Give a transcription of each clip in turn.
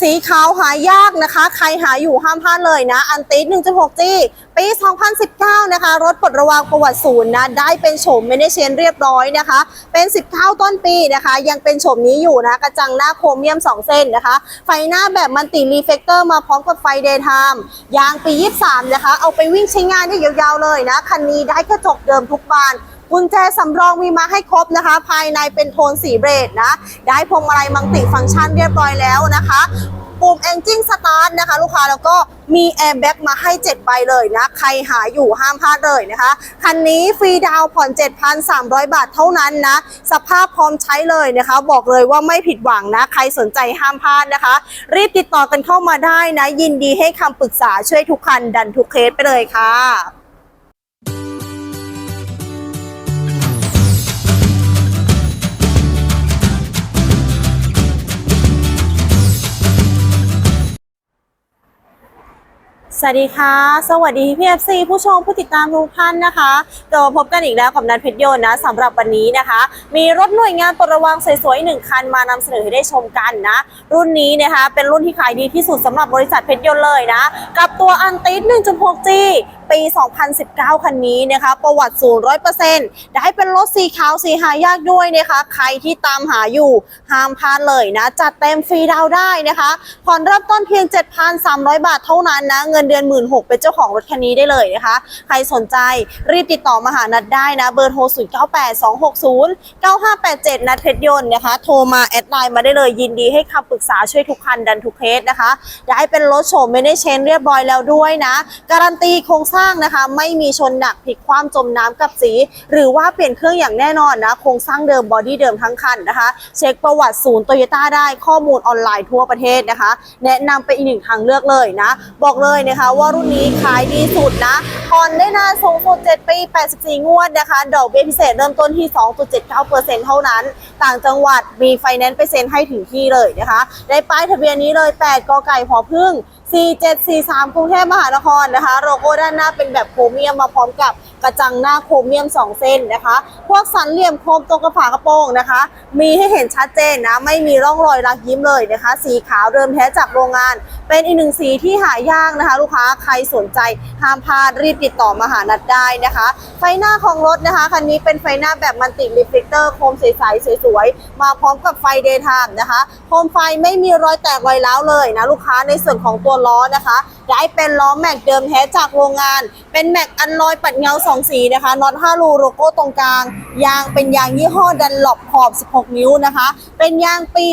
สีขาวหายากนะคะ ใครหาอยู่ห้ามพลาดเลยนะ อันติส 1.6G ปี 2019 นะคะ รถปลดระวางประวัติศูนย์นะ ได้เป็นโฉมเมเนเชนเรียบร้อยนะคะ เป็น 19 ต้นปีนะคะ ยังเป็นโฉมนี้อยู่นะ กระจังหน้าโครเมียม 2 เส้นนะคะ ไฟหน้าแบบมันติรีเฟกเตอร์มาพร้อมกับไฟเดย์ไทม์ยางปี 23 นะคะ เอาไปวิ่งใช้งานได้ยาวๆเลยนะ คันนี้ได้กระจกเดิมทุกบาน กุญแจสำรองมีมาให้ครบนะคะ ภายในเป็นโทนสีเบรดนะ ได้พวงมาลัยมังติฟังก์ชันเรียบร้อยแล้วนะคะปุ่ม Engine Start นะคะ ลูกค้าแล้วก็มีแอร์แบ็กมาให้ 7 ใบเลยนะ ใครหาอยู่ห้ามพลาดเลยนะคะ คันนี้ฟรีดาวน์ผ่อน 7,300 บาทเท่านั้นนะ สภาพพร้อมใช้เลยนะคะ บอกเลยว่าไม่ผิดหวังนะ ใครสนใจห้ามพลาดนะคะ รีบติดต่อกันเข้ามาได้นะ ยินดีให้คำปรึกษาช่วยทุกคันดันทุกเคสไปเลยค่ะ สวัสดีค่ะ สวัสดีพี่เอฟซีผู้ชมผู้ติดตามทุกท่านนะคะเดี๋ยวพบกันอีกแล้วกับนันเพชรยนต์นะสำหรับวันนี้นะคะ มีรถหน่วยงานประวังสวยๆหนึ่งคันมานำเสนอให้ได้ชมกันนะ รุ่นนี้นะคะเป็นรุ่นที่ขายดีที่สุดสำหรับบริษัทเพชรยนต์เลยนะ กับตัวอันติส 1.6G ปี 2019 คันนี้นะคะ ประวัติศูนย์ร้อยเปอร์เซ็นต์ได้เป็นรถสีขาวสีหายากด้วยนะคะ ใครที่ตามหาอยู่ห้ามพลาดเลยนะ จัดเต็มฟรีดาวได้นะคะผ่อนเริ่มต้นเพียง 7,300 บาทเท่านั้นนะ เงินเดือน 1 6ื่นเป็นเจ้าของรถคันนี้ได้เลยนะคะ ใครสนใจรีบติดต่อมาหานัดได้นะเบอร์โทร 0 9 8 2 6 0 9 5 8 7 นัดเพชรยนต์นะคะ โทรมาแอดไลน์มาได้เลยยินดีให้คำปรึกษาช่วยทุกคันดันทุกเคสนะคะ ได้เป็นรถโฉมไม่ได้เชนเรียบร้อยแล้วด้วยนะ การันตีโครงสร้างนะคะ ไม่มีชนหนักพลิกคว่ำจมน้ำกับสี หรือว่าเปลี่ยนเครื่องอย่างแน่นอนนะโครงสร้างเดิมบอดี้เดิมทั้งคันนะคะ เช็คประวัติศูนย์โตโยต้าได้ข้อมูลออนไลน์ทั่วประเทศนะคะ แนะนำเป็นอีกหนึ่งทางเลือกเลยนะ บอกเลยนะคะว่ารุ่นนี้ขายดีสุดนะผ่อนได้นานสูงสุด7ปี 84 งวดนะคะ ดอกเบี้ยพิเศษเริ่มต้นที่ 2.79%เท่านั้น ต่างจังหวัดมีไฟแนนซ์ไปเซ็นให้ถึงที่เลยนะคะ ได้ป้ายทะเบียนนี้เลย 8 กไก่พอพึ่ง 4743 กรุงเทพมหานครนะคะโลโก้ด้านหน้าเป็นแบบโครเมียมมาพร้อมกับกระจังหน้าโครเมียม 2 เส้นนะคะ พวกสันเหลี่ยมโครมตรงกระฝากระโปรงนะคะ มีให้เห็นชัดเจนนะ ไม่มีร่องรอยรักยิ้มเลยนะคะ สีขาวเดิมแท้จากโรงงาน เป็นอีกหนึ่งสีที่หายากนะคะ ลูกค้าใครสนใจห้ามพลาดรีบติดต่อมาหานัดได้นะคะ ไฟหน้าของรถนะคะคันนี้เป็นไฟหน้าแบบมันติรีเฟกเตอร์โคมใสๆสวยๆมาพร้อมกับไฟเดย์ไทม์นะคะโคมไฟไม่มีรอยแตกรอยร้าวเลยนะลูกค้าในส่วนของตัวล้อนะคะ ได้เป็นล้อแม็กเดิมแท้จากโรงงาน เป็นแม็กอันลอยปัดเงาสองสีนะคะน็อต5รูโลโก้ตรงกลาง ยางเป็นยางยี่ห้อดันหลบขอบ 16 นิ้วนะคะ เป็นยางปี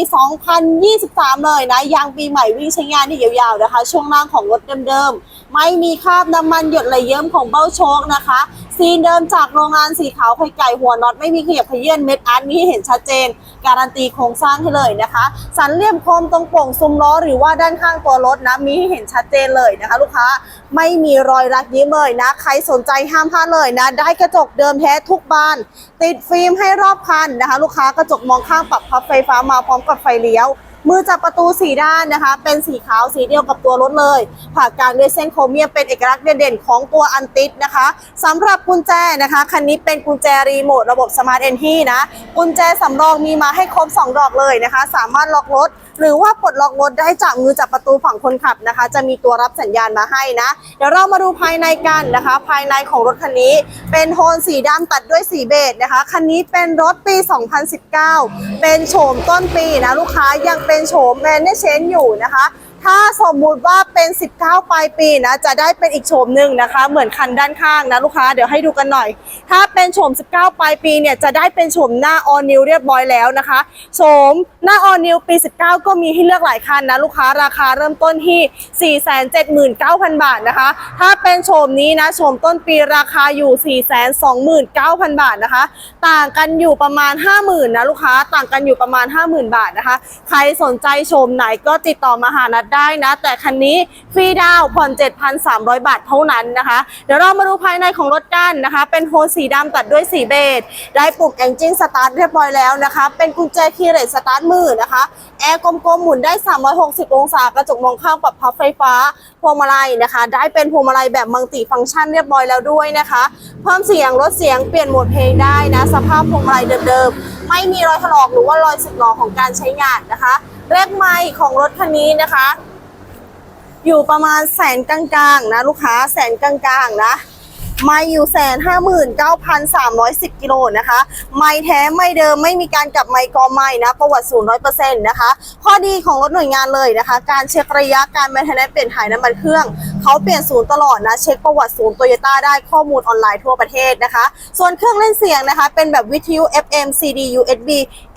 2023 เลยนะยางปีใหม่วิ่งใช้งานได้ยาวๆนะคะ ช่วงล่างของรถเดิมๆไม่มีคราบน้ำมันหยดไหลเยิ้มของเบ้าโชคนะคะซีนเดิมจากโรงงานสีขาวไข่ไก่หัวน็อตไม่มีขยับขยื่นเม็ดอาร์ตมีให้เห็นชัดเจน การันตีโครงสร้างให้เลยนะคะ สันเหลี่ยมโคมตรงโป่งซุ้มล้อหรือว่าด้านข้างตัวรถนะมีให้เห็นชัดเจนเลยนะคะลูกค้าไม่มีรอยรักยิ้มเลยนะ ใครสนใจห้ามพลาดเลยนะ ได้กระจกเดิมแท้ทุกบาน ติดฟิล์มให้รอบคันนะคะ ลูกค้ากระจกมองข้างปรับพับไฟฟ้ามาพร้อมกับไฟเลี้ยว มือจับประตูสีด้านนะคะ เป็นสีขาวสีเดียวกับตัวรถเลย ผ่ากลางด้วยเส้นโครเมียมเป็นเอกลักษณ์เด่นๆของตัวอันติสนะคะสำหรับกุญแจนะคะคันนี้เป็นกุญแจรีโมทระบบสมาร์ทเอนที่นะกุญแจสำรองมีมาให้ครบ 2 ดอกเลยนะคะ สามารถล็อกรถ หรือว่าปลดล็อกรถได้จากมือจับประตูฝั่งคนขับนะคะ จะมีตัวรับสัญญาณมาให้นะ เดี๋ยวเรามาดูภายในกันนะคะ ภายในของรถคันนี้ เป็นโทนสีดำตัดด้วยสีเบจนะคะ คันนี้เป็นรถปี 2019 เป็นโฉมต้นปีนะลูกค้ายังเป็นโฉมแมนเนเชนอยู่นะคะ ถ้าสมมุติว่าเป็น 19 ปลายปีนะ จะได้เป็นอีกโฉมหนึ่งนะคะ เหมือนคันด้านข้างนะลูกค้า เดี๋ยวให้ดูกันหน่อย ถ้าเป็นโฉม 19 ปลายปีเนี่ย จะได้เป็นโฉมหน้าออนิวเรียบร้อยแล้วนะคะโฉมหน้าออนิวปี 19 ก็มีให้เลือกหลายคันนะลูกค้า ราคาเริ่มต้นที่ 479,000 บาทนะคะ ถ้าเป็นโฉมนี้นะโฉมต้นปีราคาอยู่ 429,000 บาทนะคะ ต่างกันอยู่ประมาณ 50,000นะลูกค้า ต่างกันอยู่ประมาณ 50,000 บาทนะคะ ใครสนใจโฉมไหนก็ติดต่อมาหานัดได้นะ แต่คันนี้ฟรีดาวผ่อน 7,300 บาทเท่านั้นนะคะ เดี๋ยวเรามาดูภายในของรถกันนะคะ เป็นโทนสีดำตัดด้วยสีเบจได้ปุ่ม Engine Start เรียบร้อยแล้วนะคะ เป็นกุญแจคีย์เลสสตาร์ทมือนะคะแอร์กลมๆหมุนได้ 360 องศากระจกมองข้างปรับพับไฟฟ้าพวงมาลัยนะคะ ได้เป็นพวงมาลัยแบบมัลติฟังก์ชันเรียบร้อยแล้วด้วยนะคะ เพิ่มเสียงลดเสียงเปลี่ยนโหมดเพลงได้นะ สภาพพวงมาลัยเดิมๆ ไม่มีรอยถลอกหรือว่ารอยสึกหรอของการใช้งานนะคะ เลขไมล์ของรถคันนี้นะคะ อยู่ประมาณแสนกลางๆนะลูกค้าแสนกลางๆนะ ไม่อยู่แสนห้าหมื่นเก้าพันสามร้อยสิบกิโลนะคะ ไม่แท้ไม่เดิมไม่มีการกลับไม่กอไม่นะ ประวัติศูนย์ร้อยเปอร์เซ็นต์นะคะ ข้อดีของรถหน่วยงานเลยนะคะ การเช็คระยะการแมนเทนแนนเปลี่ยนถ่ายน้ำมันเครื่อง เขาเปลี่ยนศูนย์ตลอดนะ เช็คประวัติศูนย์โตโยต้าได้ข้อมูลออนไลน์ทั่วประเทศนะคะ ส่วนเครื่องเล่นเสียงนะคะ เป็นแบบวิทยุ FM CD USB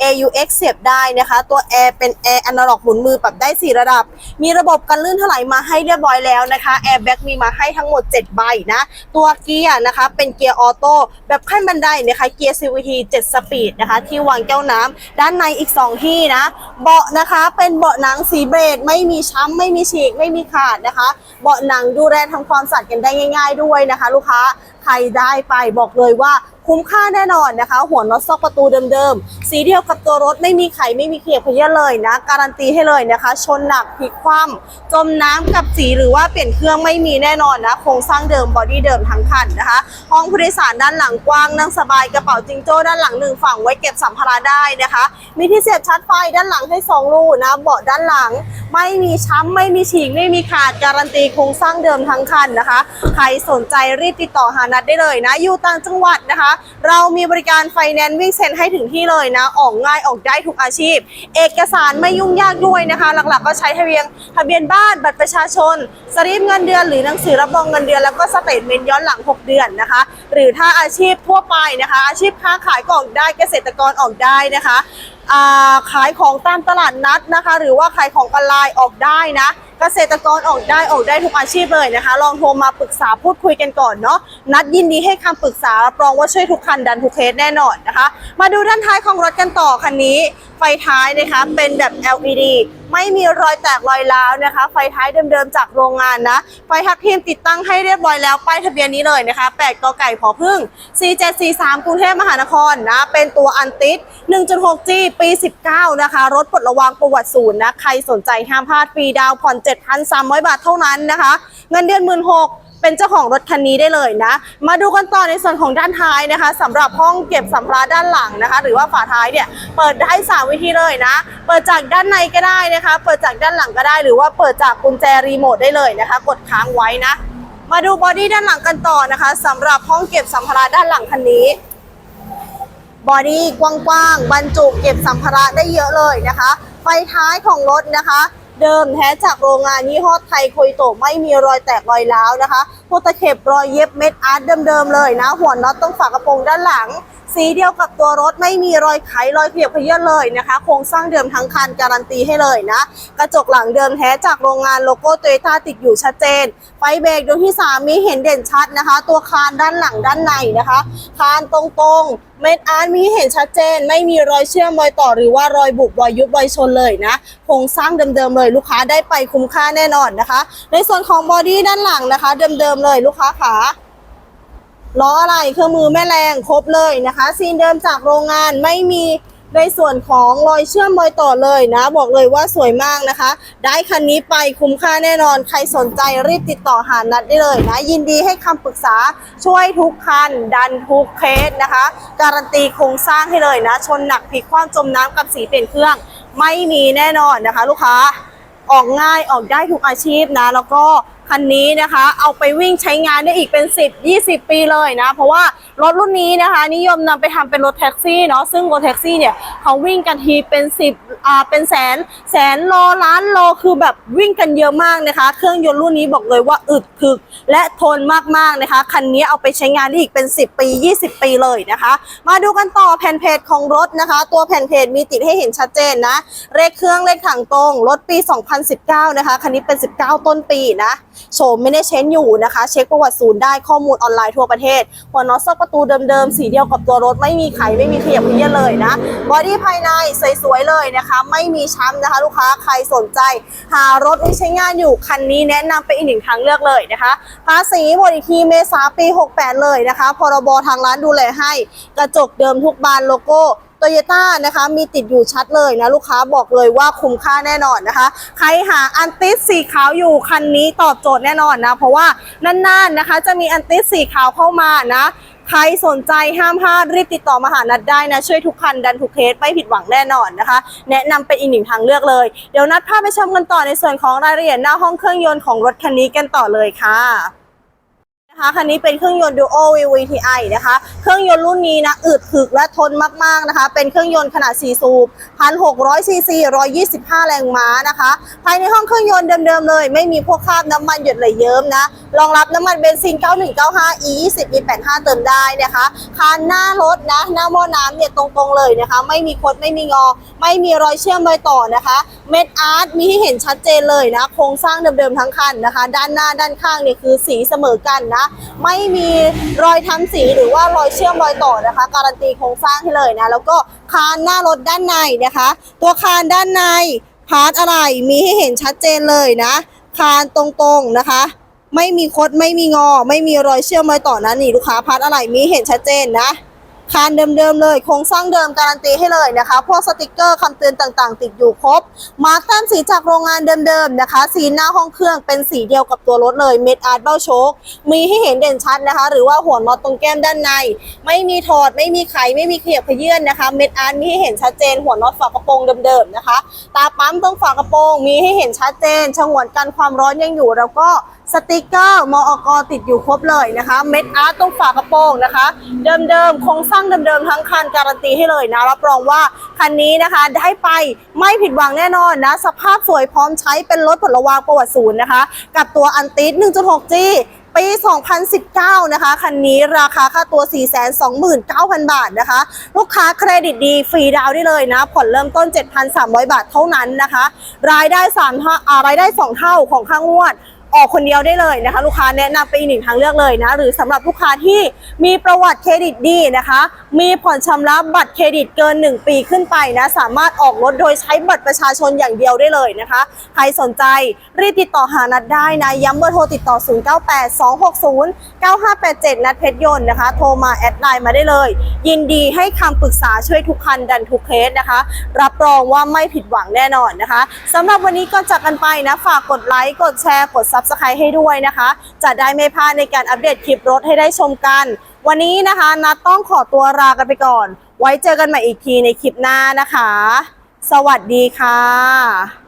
AUX เสียบได้นะคะ ตัวแอร์เป็นแอร์อนาล็อกหมุนมือปรับได้ 4 ระดับ มีระบบกันลื่นถลายมาให้เรียบร้อยแล้วนะคะแอร์แบ็กมีมาให้ทั้งหมด 7 ใบนะ ตัวเกียร์นะคะ เป็นเกียร์ออโต้แบบขั้นบันไดนะคะ เกียร์ CVT 7 สปีดนะคะ ที่วางแก้วน้ำด้านในอีก 2 ที่นะ เบาะนะคะเป็นเบาะหนังสีเบรดไม่มีช้ำไม่มีฉีกไม่มีขาดนะคะ เบาะหนังดูแลทำความสะอาดกันได้ง่าย ๆด้วยนะคะ ลูกค้าใครได้ไปบอกเลยว่า คุ้มค่าแน่นอนนะคะ หัวน็อตซอกประตูเดิมๆ สีเดียวกับตัวรถไม่มีไขไม่มีเขียบเขยี้ยเลยนะ การันตีให้เลยนะคะ ชนหนักพลิกคว่ำจมน้ำกับสีหรือว่าเปลี่ยนเครื่องไม่มีแน่นอนนะ โครงสร้างเดิมบอดี้เดิมทั้งคันนะคะ ห้องผู้โดยสารด้านหลังกว้างนั่งสบายกระเป๋าจิงโจ้ด้านหลังหนึ่งฝั่งไว้เก็บสัมภาระได้นะคะ มีที่เสียบชาร์จไฟด้านหลังให้สองรูนะเบาะด้านหลัง ไม่มีช้ำไม่มีฉีกไม่มีขาดการันตีโครงสร้างเดิมทั้งคันนะคะ ใครสนใจรีบติดต่อหานัดได้เลยนะ อยู่ต่างจังหวัดนะคะเรามีบริการไฟแนนซ์วิ่งเซ็นให้ถึงที่เลยนะ ออกง่ายออกได้ทุกอาชีพ เอกสารไม่ยุ่งยากด้วยนะคะ หลักๆ ก็ใช้ทะเบียนทะเบียนบ้านบัตรประชาชนสลิปเงินเดือนหรือหนังสือรับรองเงินเดือนแล้วก็สเตทเมนต์ย้อนหลัง 6 เดือนนะคะ หรือถ้าอาชีพทั่วไปนะคะ อาชีพค้าขายก็ออกได้เกษตรกรออกได้นะคะขายของตามตลาดนัดนะคะ หรือว่าขายของออนไลน์ออกได้นะ เกษตรกรออกได้ออกได้ทุกอาชีพเลยนะคะ ลองโทรมาปรึกษาพูดคุยกันก่อนเนาะนัดยินดีให้คำปรึกษารับรองว่าช่วยทุกคันดันทุกเคสแน่นอนนะคะ มาดูด้านท้ายของรถกันต่อคันนี้ ไฟท้ายนะคะเป็นแบบ LED ไม่มีรอยแตกรอยร้าวนะคะ ไฟท้ายเดิมๆจากโรงงานนะ ไฟทับทิมติดตั้งให้เรียบร้อยแล้ว ป้ายทะเบียนนี้เลยนะคะ 8กไก่พอพึ่ง 4743 กรุงเทพมหานครนะ เป็นตัวอันติด 1.6G ปี 19 นะคะ รถปลดระวางประวัติศูนย์นะ ใครสนใจห้ามพลาดฟรีดาวผ่อน7,300 บาทเท่านั้นนะคะ เงินเดือน 16,000เป็นเจ้าของรถคันนี้ได้เลยนะ มาดูกันต่อในส่วนของด้านท้ายนะคะสำหรับห้องเก็บสัมภาระด้านหลังนะคะ หรือว่าฝาท้ายเนี่ยเปิดได้สามวิธีเลยนะ เปิดจากด้านในก็ได้นะคะ เปิดจากด้านหลังก็ได้ หรือว่าเปิดจากกุญแจรีโมทได้เลยนะคะ กดค้างไว้นะ มาดูบอดี้ด้านหลังกันต่อนะคะสำหรับห้องเก็บสัมภาระด้านหลังคันนี้บอดี้กว้างๆบรรจุเก็บสัมภาระได้เยอะเลยนะคะ ไฟท้ายของรถนะคะ เดิมแท้จากโรงงานยี่ห้อไทยโคยโตไม่มีรอยแตกรอยร้าวนะคะ พวกตะเข็บรอยเย็บเม็ดอาร์ตเดิมๆเลยนะ หัวน็อตต้องฝากระโปรงด้านหลัง สีเดียวกับตัวรถไม่มีรอยไขรอยเขียบเขยื้อเลยนะคะ โครงสร้างเดิมทั้งคันการันตีให้เลยนะ กระจกหลังเดิมแท้จากโรงงานโลโก้โตโยต้าติดอยู่ชัดเจน ไฟเบรกดวงที่ 3 มีเห็นเด่นชัดนะคะ ตัวคานด้านหลังด้านในนะคะ คานตรงๆเม็ดอาร์ตมีเห็นชัดเจน ไม่มีรอยเชื่อมรอยต่อหรือว่ารอยบุบรอยยุบรอยชนเลยนะโครงสร้างเดิมๆเลยลูกค้าได้ไปคุ้มค่าแน่นอนนะคะ ในส่วนของบอดี้ด้านหลังนะคะ เดิมๆเลยลูกค้าขาล้ออะไรเครื่องมือแม่แรงครบเลยนะคะ ซีนเดิมจากโรงงานไม่มีในส่วนของรอยเชื่อมรอยต่อเลยนะ บอกเลยว่าสวยมากนะคะ ได้คันนี้ไปคุ้มค่าแน่นอน ใครสนใจรีบติดต่อหานัดได้เลยนะ ยินดีให้คำปรึกษาช่วยทุกคัน ดันทุกเคสนะคะ การันตีโครงสร้างให้เลยนะ ชนหนักพลิกคว่ำจมน้ำกับสีเปลี่ยนเครื่อง ไม่มีแน่นอนนะคะ ลูกค้าออกง่ายออกได้ทุกอาชีพนะ แล้วก็ คันนี้นะคะ เอาไปวิ่งใช้งานได้อีกเป็น 10 20 ปีเลยนะ เพราะว่ารถรุ่นนี้นะคะ นิยมนำไปทำเป็นรถแท็กซี่เนาะซึ่งรถแท็กซี่เนี่ยเขาวิ่งกันทีเป็น 10อ่าเป็นแสนแสนโลล้านโลคือแบบวิ่งกันเยอะมากนะคะ เครื่องยนต์รุ่นนี้บอกเลยว่าอึดถึกและทนมากๆนะคะคันนี้เอาไปใช้งานได้อีกเป็น 10 ปี 20 ปีเลยนะคะ มาดูกันต่อแผ่นเพจของรถนะคะ ตัวแผ่นเพจมีติดให้เห็นชัดเจนนะเลขเครื่องเลขถังตรงรถปี 2019 นะคะคันนี้เป็น 19 ต้นปีนะโฉมไม่ได้เช้นอยู่นะคะ เช็คประวัติศูนย์ได้ข้อมูลออนไลน์ทั่วประเทศ หัวน็อตซอกประตูเดิมๆ สีเดียวกับตัวรถไม่มีไขไม่มีขยับเยี้ยเลยนะ บอดี้ภายในสวยๆเลยนะคะ ไม่มีช้ำนะคะ ลูกค้าใครสนใจ หารถไว้ใช้งานอยู่คันนี้แนะนำเป็นอีกหนึ่งทางเลือกเลยนะคะภาษีหมดอีกทีเมษาปี 68 เลยนะคะพรบทางร้านดูแลให้ กระจกเดิมทุกบานโลโก้ โตโยต้านะคะมีติดอยู่ชัดเลยนะลูกค้าบอกเลยว่าคุ้มค่าแน่นอนนะคะ ใครหาอันติสสีขาวอยู่คันนี้ตอบโจทย์แน่นอนนะ เพราะว่านานๆนะคะ จะมีอันติสสีขาวเข้ามานะใครสนใจห้ามพลาดรีบติดต่อมาหานัดได้นะ ช่วยทุกคันดันทุกเคสไม่ผิดหวังแน่นอนนะคะ แนะนำเป็นอีกหนึ่งทางเลือกเลย เดี๋ยวนัดพาไปชมกันต่อในส่วนของรายละเอียดหน้าห้องเครื่องยนต์ของรถคันนี้กันต่อเลยค่ะ นะคะคันนี้เป็นเครื่องยนต์ Duo VVTi นะคะ เครื่องยนต์รุ่นนี้นะอึดถึกและทนมากๆนะคะ เป็นเครื่องยนต์ขนาด 4 สูบ 1,600ซีซี125 แรงม้านะคะ ภายในห้องเครื่องยนต์เดิมๆเลย ไม่มีพวกคราบน้ำมันหยดไหลเยิ้มนะ รองรับน้ำมันเบนซิน 9195 E20 E85 เติมได้นะคะคานหน้ารถนะหน้าหม้อน้ำเนี่ยตรงๆเลยนะคะ ไม่มีคดไม่มีงอ ไม่มีรอยเชื่อมรอยต่อนะคะ เม็ดอาร์ตมีให้เห็นชัดเจนเลยนะโครงสร้างเดิมๆทั้งคันนะคะ ด้านหน้าด้านข้างเนี่ยคือสีเสมอกันนะไม่มีรอยทำสีหรือว่ารอยเชื่อมรอยต่อนะคะ การันตีโครงสร้างให้เลยนะ แล้วก็คานหน้ารถด้านในนะคะ ตัวคานด้านในพาร์ทอะไรมีให้เห็นชัดเจนเลยนะ คานตรงๆนะคะ ไม่มีคดไม่มีงอ ไม่มีรอยเชื่อมรอยต่อนะนี่ลูกค้าพาร์ทอะไรมีเห็นชัดเจนนะ คานเดิมๆเลยโครงสร้างเดิมการันตีให้เลยนะคะ พวกสติกเกอร์คำเตือนต่างๆ ติดอยู่ครบ มาร์คแต้มสีจากโรงงานเดิมๆนะคะ สีหน้าห้องเครื่องเป็นสีเดียวกับตัวรถเลยเม็ดอาร์ตเบ้าโชคมีให้เห็นเด่นชัดนะคะ หรือว่าหัวน็อตตรงแก้มด้านใน ไม่มีถอดไม่มีไขไม่มีเขียบขยื่นนะคะ เม็ดอาร์ตมีให้เห็นชัดเจนหัวน็อตฝากระโปรงเดิมๆนะคะ ตาปั๊มตรงฝากระโปรงมีให้เห็นชัดเจนฉงวนกันความร้อนยังอยู่แล้วก็ สติกเกอร์มอกติดอยู่ครบเลยนะคะ เม็ดอาร์ตตรงฝากระโปรงนะคะ เดิมๆโครงสร้างเดิมๆทั้งคันการันตีให้เลยนะรับรองว่าคันนี้นะคะได้ไปไม่ผิดหวังแน่นอนนะ สภาพสวยพร้อมใช้เป็นรถผลวางประวัติศูนย์นะคะ กับตัวอันติส 1.6G ปี 2019 นะคะ คันนี้ราคาค่าตัว 429,000 บาทนะคะ ลูกค้าเครดิตดี ฟรีดาวได้เลยนะ ผ่อนเริ่มต้น 7,300 บาทเท่านั้นนะคะ รายได้3เท่าอ่ารายได้ 2 เท่าของค่างวด ออกคนเดียวได้เลยนะคะ ลูกค้าแนะนำไปอีกหนึ่งทางเลือกเลยนะหรือสำหรับลูกค้าที่มีประวัติเครดิตดีนะคะ มีผ่อนชำระบัตรเครดิตเกิน 1 ปีขึ้นไปนะสามารถออกรถโดยใช้บัตรประชาชนอย่างเดียวได้เลยนะคะ ใครสนใจรีบติดต่อหานัดได้นะย้ำเบอร์โทรติดต่อ 0982609587 นัดเพชรยนต์นะคะ โทรมาแอดไลน์มาได้เลย ยินดีให้คำปรึกษาช่วยทุกคันดันทุกเคสนะคะ รับรองว่าไม่ผิดหวังแน่นอนนะคะสำหรับวันนี้ก่อนจากกันไปนะฝากกดไลค์กดแชร์กด Subscribe ให้ด้วยนะคะ จะได้ไม่พลาดในการอัปเดตคลิปรถให้ได้ชมกัน วันนี้นะคะนัดต้องขอตัวลากันไปก่อน ไว้เจอกันใหม่อีกทีในคลิปหน้านะคะ สวัสดีค่ะ